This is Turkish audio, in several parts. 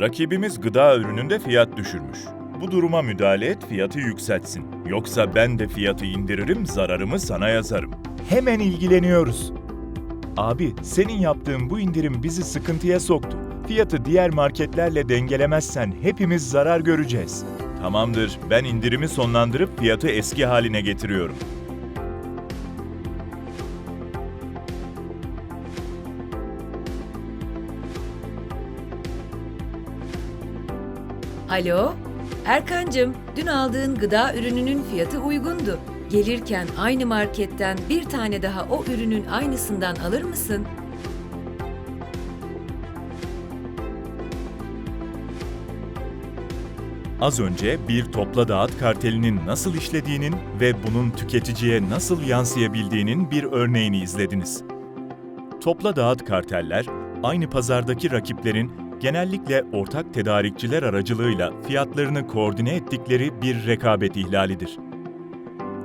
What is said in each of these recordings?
Rakibimiz gıda ürününde fiyat düşürmüş. Bu duruma müdahale et, fiyatı yükseltsin. Yoksa ben de fiyatı indiririm, zararımı sana yazarım. Hemen ilgileniyoruz. Abi, senin yaptığın bu indirim bizi sıkıntıya soktu. Fiyatı diğer marketlerle dengelemezsen hepimiz zarar göreceğiz. Tamamdır, ben indirimi sonlandırıp fiyatı eski haline getiriyorum. Alo? Erkancığım, dün aldığın gıda ürününün fiyatı uygundu. Gelirken aynı marketten bir tane daha o ürünün aynısından alır mısın? Az önce bir topla dağıt kartelinin nasıl işlediğinin ve bunun tüketiciye nasıl yansıyabildiğinin bir örneğini izlediniz. Topla dağıt karteller, aynı pazardaki rakiplerin genellikle ortak tedarikçiler aracılığıyla fiyatlarını koordine ettikleri bir rekabet ihlalidir.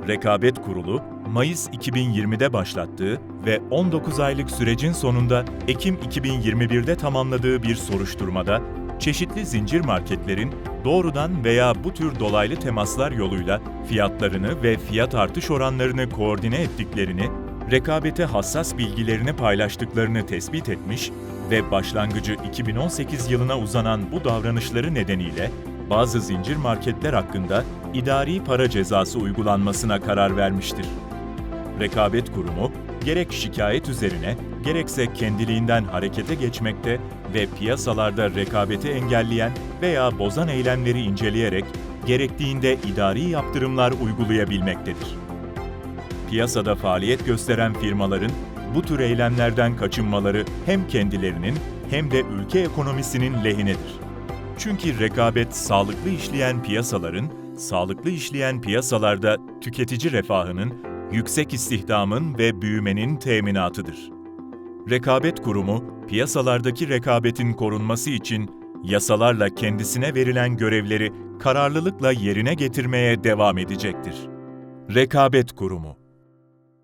Rekabet Kurulu, Mayıs 2020'de başlattığı ve 19 aylık sürecin sonunda Ekim 2021'de tamamladığı bir soruşturmada çeşitli zincir marketlerin doğrudan veya bu tür dolaylı temaslar yoluyla fiyatlarını ve fiyat artış oranlarını koordine ettiklerini, rekabete hassas bilgilerini paylaştıklarını tespit etmiş ve başlangıcı 2018 yılına uzanan bu davranışları nedeniyle bazı zincir marketler hakkında idari para cezası uygulanmasına karar vermiştir. Rekabet Kurumu, gerek şikayet üzerine, gerekse kendiliğinden harekete geçmekte ve piyasalarda rekabeti engelleyen veya bozan eylemleri inceleyerek gerektiğinde idari yaptırımlar uygulayabilmektedir. Piyasada faaliyet gösteren firmaların bu tür eylemlerden kaçınmaları hem kendilerinin hem de ülke ekonomisinin lehinedir. Çünkü rekabet sağlıklı işleyen piyasaların, sağlıklı işleyen piyasalarda tüketici refahının, yüksek istihdamın ve büyümenin teminatıdır. Rekabet Kurumu, piyasalardaki rekabetin korunması için yasalarla kendisine verilen görevleri kararlılıkla yerine getirmeye devam edecektir. Rekabet Kurumu